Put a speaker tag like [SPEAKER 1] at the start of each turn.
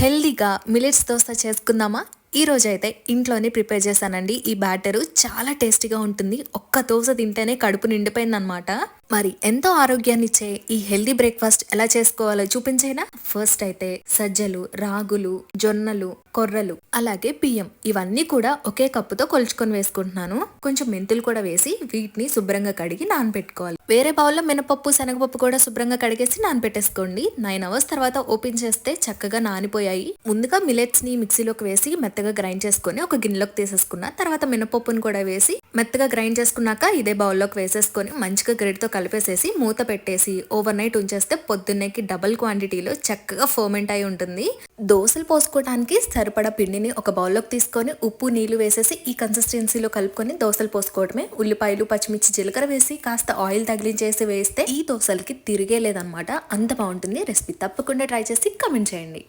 [SPEAKER 1] హెల్దీగా మిలెట్స్ దోశ చేసుకుందామా? ఈ అయితే ఇంట్లోనే ప్రిపేర్ చేశానండి. ఈ బ్యాటరు చాలా టేస్టీగా ఉంటుంది. ఒక్క దోశ తింటేనే కడుపు నిండిపోయిందనమాట మరి ఎంతో ఆరోగ్యాన్ని ఇచ్చే ఈ హెల్దీ బ్రేక్ఫాస్ట్ ఎలా చేసుకోవాలో చూపించేనా? ఫస్ట్ అయితే సజ్జలు రాగులు జొన్నలు కొర్రలు అలాగే బియ్యం ఇవన్నీ కూడా ఒకే కప్పుతో కొలుచుకొని వేసుకుంటున్నాను. కొంచెం మెంతులు కూడా వేసి వీటిని శుభ్రంగా కడిగి నానబెట్టుకోవాలి. వేరే బౌల్లో మినపప్పు శనగపప్పు కూడా శుభ్రంగా కడిగేసి నానబెట్టేసుకోండి. నైన్ అవర్స్ తర్వాత ఓపెన్ చేస్తే చక్కగా నానిపోయాయి. ముందుగా మిలెట్స్ని మిక్సీలోకి వేసి మెత్తగా గ్రైండ్ చేసుకొని ఒక గిన్నెలోకి తీసేసుకున్న తర్వాత మినపప్పును కూడా వేసి మెత్తగా గ్రైండ్ చేసుకున్నాక ఇదే బౌల్లోకి వేసేసుకొని మంచిగా గ్రేడ్తో కలిపేసేసి మూత పెట్టేసి ఓవర్ నైట్ ఉంచేస్తే పొద్దున్నేకి డబుల్ క్వాంటిటీలో చక్కగా ఫర్మెంట్ అయి ఉంటుంది. దోశలు పోసుకోవడానికి సరిపడా పిండిని ఒక బౌల్లోకి తీసుకొని ఉప్పు నీళ్ళు వేసేసి ఈ కన్సిస్టెన్సీలో కలుపుకొని దోశలు పోసుకోవడమే. ఉల్లిపాయలు పచ్చిమిర్చి జీలకర్ర వేసి కాస్త ఆయిల్ తగిలించేసి వేస్తే ఈ దోశలకి తిరిగే లేదనమాట అంత బాగుంటుంది. రెసిపీ తప్పకుండా ట్రై చేసి కమెంట్ చేయండి.